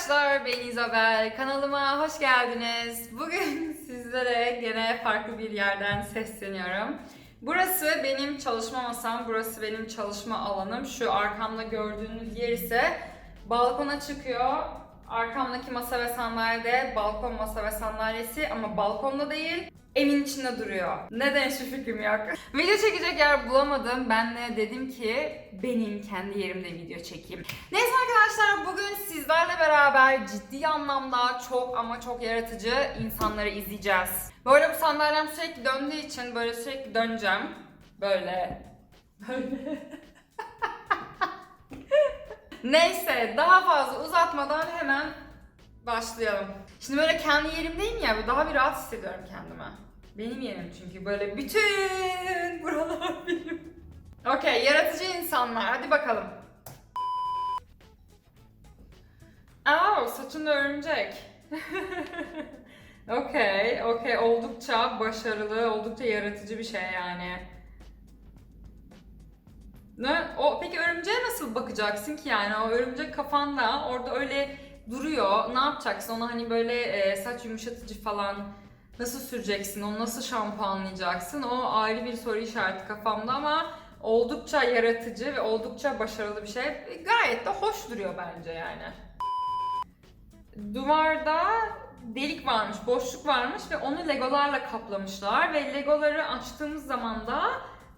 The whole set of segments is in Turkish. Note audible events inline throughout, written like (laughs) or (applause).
arkadaşlar, ben İzabel. Kanalıma hoş geldiniz. Bugün (laughs) sizlere gene farklı bir yerden sesleniyorum. Burası benim çalışma masam, burası benim çalışma alanım. Şu arkamda gördüğünüz yer ise balkona çıkıyor. Arkamdaki masa ve sandalye de balkon masa ve sandalyesi ama balkonda değil, evin içinde duruyor. Neden hiçbir fikrim yok. (laughs) video çekecek yer bulamadım. Ben de dedim ki benim kendi yerimde video çekeyim. Neyse arkadaşlar bugün sizlerle beraber ciddi anlamda çok ama çok yaratıcı insanları izleyeceğiz. Böyle bu sandalyem sürekli döndüğü için böyle sürekli döneceğim. Böyle. (laughs) Böyle. Neyse daha fazla uzatmadan hemen başlayalım. Şimdi böyle kendi yerimdeyim ya daha bir rahat hissediyorum kendime. Benim yerim çünkü böyle bütün (laughs) buralar benim. Okey yaratıcı insanlar hadi bakalım. Aa saçında örümcek. (laughs) Okey, okey. Oldukça başarılı, oldukça yaratıcı bir şey yani. Ne? O peki örümceğe nasıl bakacaksın ki yani? O örümcek kafanda orada öyle duruyor. Ne yapacaksın? Ona hani böyle e, saç yumuşatıcı falan nasıl süreceksin? Onu nasıl şampuanlayacaksın? O ayrı bir soru işareti kafamda ama oldukça yaratıcı ve oldukça başarılı bir şey. Gayet de hoş duruyor bence yani. Duvarda delik varmış, boşluk varmış ve onu legolarla kaplamışlar ve legoları açtığımız zaman da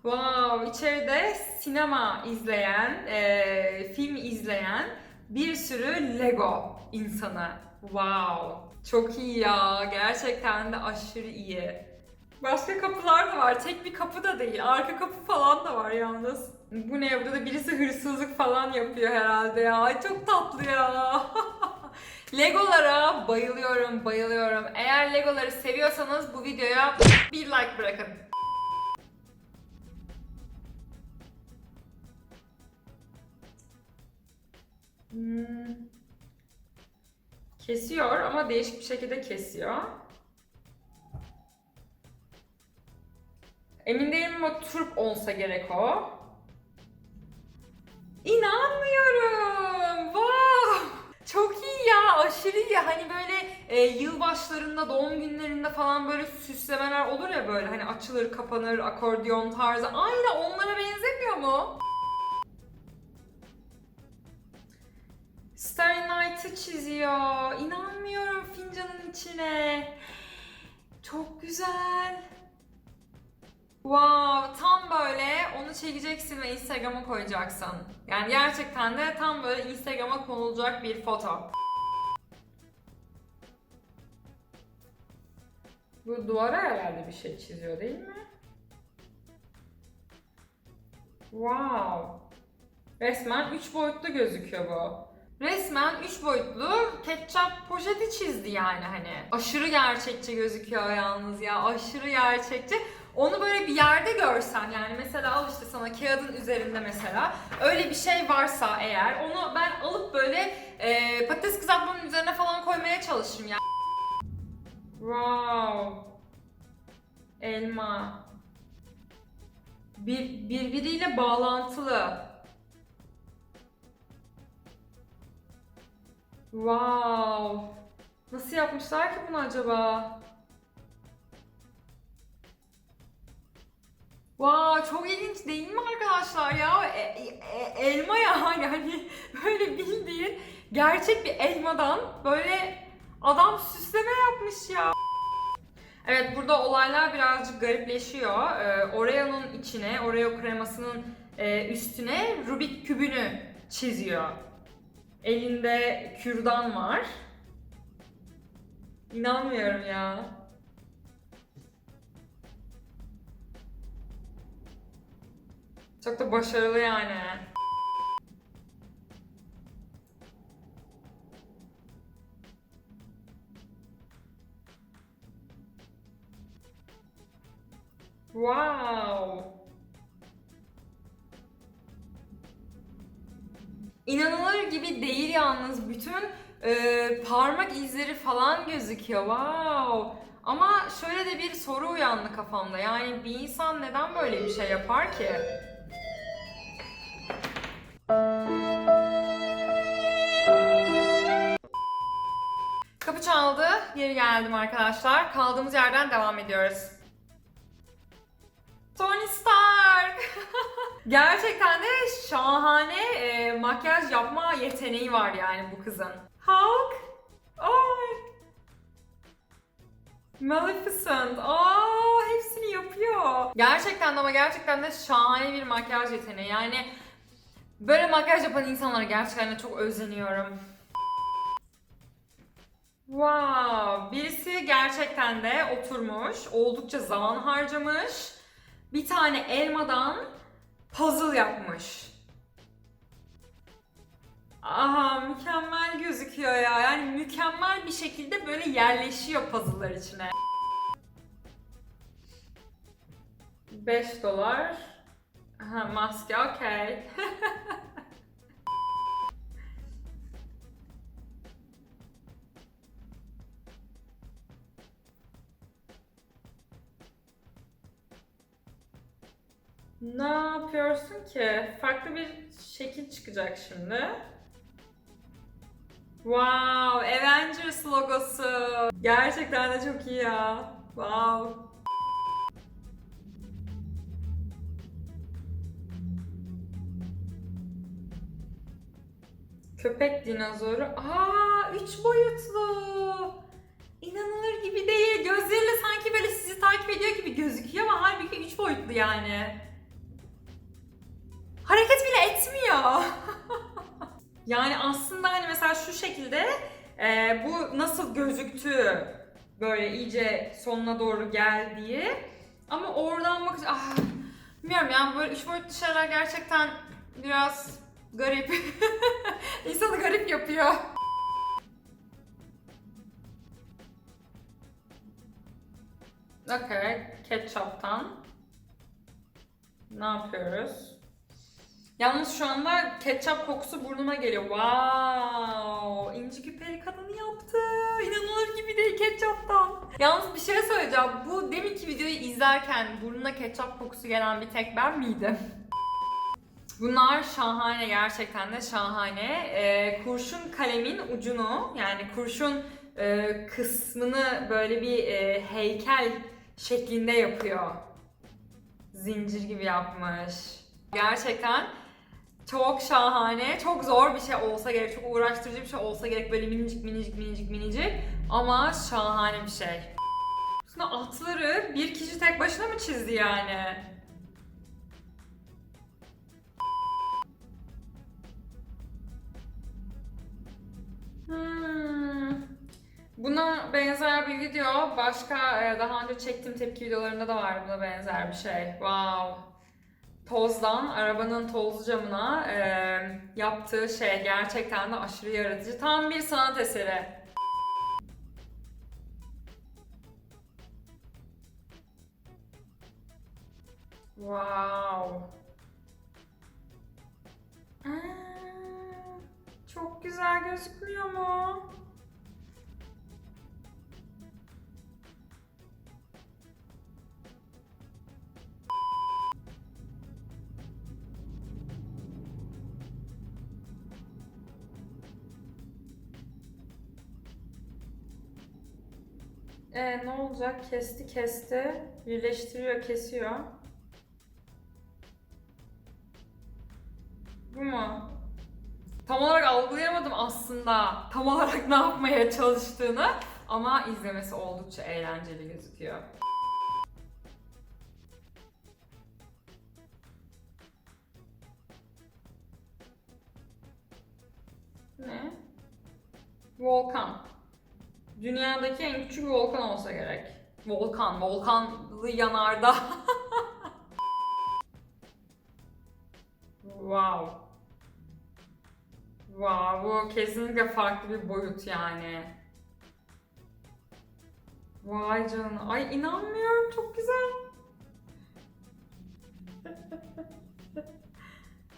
wow içeride sinema izleyen, e, film izleyen bir sürü lego insanı. Wow. Çok iyi ya. Gerçekten de aşırı iyi. Başka kapılar da var. Tek bir kapı da değil. Arka kapı falan da var yalnız. Bu ne? Burada da birisi hırsızlık falan yapıyor herhalde ya. Ay çok tatlı ya. (laughs) Legolara bayılıyorum, bayılıyorum. Eğer Legoları seviyorsanız bu videoya bir like bırakın. Hmm. Kesiyor ama değişik bir şekilde kesiyor. Emin değilim ama olsa gerek o. İnanmıyorum. Wow. Çok iyi ya, aşırı iyi. Hani böyle e, yılbaşlarında, doğum günlerinde falan böyle süslemeler olur ya böyle hani açılır, kapanır, akordeon tarzı. Aynı onlara benzemiyor mu? Starry Night'ı çiziyor. İnanmıyorum fincanın içine. Çok güzel. Wow, tam böyle onu çekeceksin ve Instagram'a koyacaksın. Yani gerçekten de tam böyle Instagram'a konulacak bir foto. Bu duvara herhalde bir şey çiziyor değil mi? Wow. Resmen 3 boyutlu gözüküyor bu. Resmen 3 boyutlu ketçap poşeti çizdi yani hani. Aşırı gerçekçi gözüküyor yalnız ya. Aşırı gerçekçi. Onu böyle bir yerde görsen yani mesela al işte sana kağıdın üzerinde mesela öyle bir şey varsa eğer onu ben alıp böyle e, patates kızartmanın üzerine falan koymaya çalışırım ya. Wow. Elma. Bir, birbiriyle bağlantılı. Wow. Nasıl yapmışlar ki bunu acaba? Wow, çok ilginç değil mi arkadaşlar ya? E- e- elma (laughs) yani hani böyle bildiğin gerçek bir elmadan böyle adam süsleme yapmış ya. Evet burada olaylar birazcık garipleşiyor. Ee, Oreo'nun içine, Oreo kremasının e, üstüne Rubik kübünü çiziyor. Elinde kürdan var. İnanmıyorum ya. Çok da başarılı yani. Wow. İnanılır gibi değil yalnız bütün e, parmak izleri falan gözüküyor. Wow. Ama şöyle de bir soru uyandı kafamda. Yani bir insan neden böyle bir şey yapar ki? Kapı çaldı. Geri geldim arkadaşlar. Kaldığımız yerden devam ediyoruz. Tony Stark! (laughs) Gerçekten de şahane e, makyaj yapma yeteneği var yani bu kızın. Hulk! Ay! Maleficent! Aa, hepsini yapıyor. Gerçekten de ama gerçekten de şahane bir makyaj yeteneği. Yani böyle makyaj yapan insanlara gerçekten de çok özeniyorum. Wow! Birisi gerçekten de oturmuş, oldukça zaman harcamış. Bir tane elmadan puzzle yapmış. Aha mükemmel gözüküyor ya. Yani mükemmel bir şekilde böyle yerleşiyor puzzle'lar içine. 5 dolar. Aha maske okey. (laughs) Ne yapıyorsun ki? Farklı bir şekil çıkacak şimdi. Wow, Avengers logosu. Gerçekten de çok iyi ya. Wow. Köpek dinozoru. Aa, üç boyutlu. İnanılır gibi değil. Gözleriyle sanki böyle sizi takip ediyor gibi gözüküyor ama halbuki üç boyutlu yani. (laughs) yani aslında hani mesela şu şekilde e, bu nasıl gözüktü böyle iyice sonuna doğru geldiği ama oradan bak ah, bilmiyorum yani böyle üç boyutlu şeyler gerçekten biraz garip. (laughs) İnsanı garip yapıyor. Okay, ketçaptan. Ne yapıyoruz? Yalnız şu anda ketçap kokusu burnuma geliyor. Wow! İnci küpeli kadını yaptı. İnanılır gibi değil ketçaptan. Yalnız bir şey söyleyeceğim. Bu deminki videoyu izlerken burnuna ketçap kokusu gelen bir tek ben miydim? Bunlar şahane gerçekten de şahane. Ee, kurşun kalemin ucunu yani kurşun e, kısmını böyle bir e, heykel şeklinde yapıyor. Zincir gibi yapmış. Gerçekten çok şahane, çok zor bir şey olsa gerek, çok uğraştırıcı bir şey olsa gerek böyle minicik minicik minicik minicik ama şahane bir şey. Sonra atları bir kişi tek başına mı çizdi yani? Hmm. Buna benzer bir video başka e, daha önce çektiğim tepki videolarında da var buna benzer bir şey. Wow. Tozdan arabanın tozlu camına e, yaptığı şey gerçekten de aşırı yaratıcı. Tam bir sanat eseri. Wow. Çok güzel gözükmüyor mu? Ee, ne olacak? Kesti kesti. Birleştiriyor, kesiyor. Bu mu? Tam olarak algılayamadım aslında tam olarak (laughs) ne yapmaya çalıştığını ama izlemesi oldukça eğlenceli gözüküyor. Ne? Volkan. Dünyadaki en küçük volkan olsa gerek. Volkan, volkanlı yanardağ. (laughs) wow. Wow, bu kesinlikle farklı bir boyut yani. Vay canına. Ay inanmıyorum çok güzel. (laughs)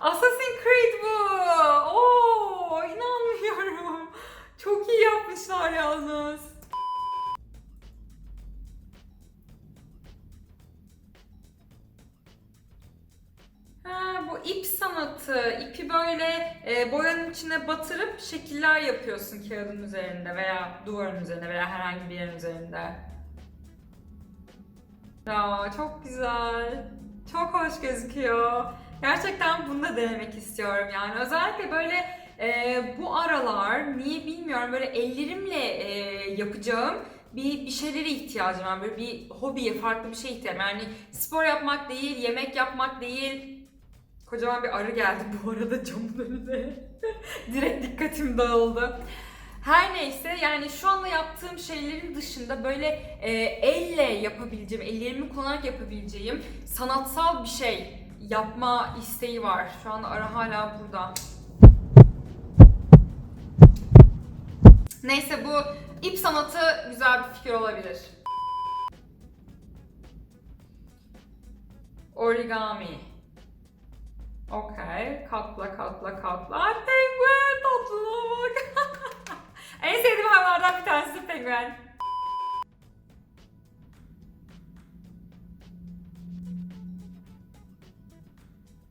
Assassin's Creed bu. Sanatı. İpi böyle e, boyanın içine batırıp şekiller yapıyorsun kağıdın üzerinde veya duvarın üzerinde veya herhangi bir yerin üzerinde. Ya çok güzel. Çok hoş gözüküyor. Gerçekten bunu da denemek istiyorum yani. Özellikle böyle e, bu aralar niye bilmiyorum böyle ellerimle e, yapacağım bir, bir şeylere ihtiyacım var. Böyle bir hobiye, farklı bir şeye ihtiyacım. Yani spor yapmak değil, yemek yapmak değil. Kocaman bir arı geldi bu arada camın önüne. (laughs) Direkt dikkatim dağıldı. Her neyse yani şu anda yaptığım şeylerin dışında böyle e, elle yapabileceğim, ellerimi kullanarak yapabileceğim sanatsal bir şey yapma isteği var. Şu anda ara hala burada. Neyse bu ip sanatı güzel bir fikir olabilir. Origami. Okey. Katla katla katla. Ay, Penguen tatlılığa (laughs) en sevdiğim hayvanlardan bir tanesi penguen.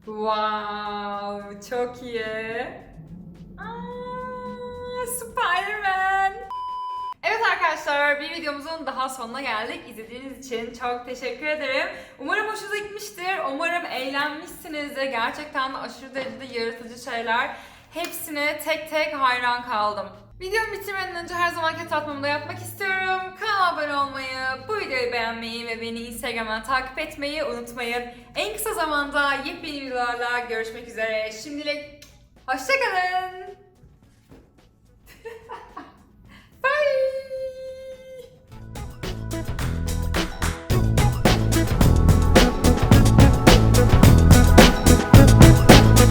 Wow, çok iyi. Aa, Spider-Man. Arkadaşlar bir videomuzun daha sonuna geldik. İzlediğiniz için çok teşekkür ederim. Umarım hoşunuza gitmiştir. Umarım eğlenmişsinizdir. Gerçekten aşırı derecede yaratıcı şeyler. Hepsine tek tek hayran kaldım. Videomu bitirmeden önce her zamanki tatmamı da yapmak istiyorum. Kanala abone olmayı, bu videoyu beğenmeyi ve beni Instagram'dan takip etmeyi unutmayın. En kısa zamanda yepyeni videolarla görüşmek üzere. Şimdilik hoşçakalın.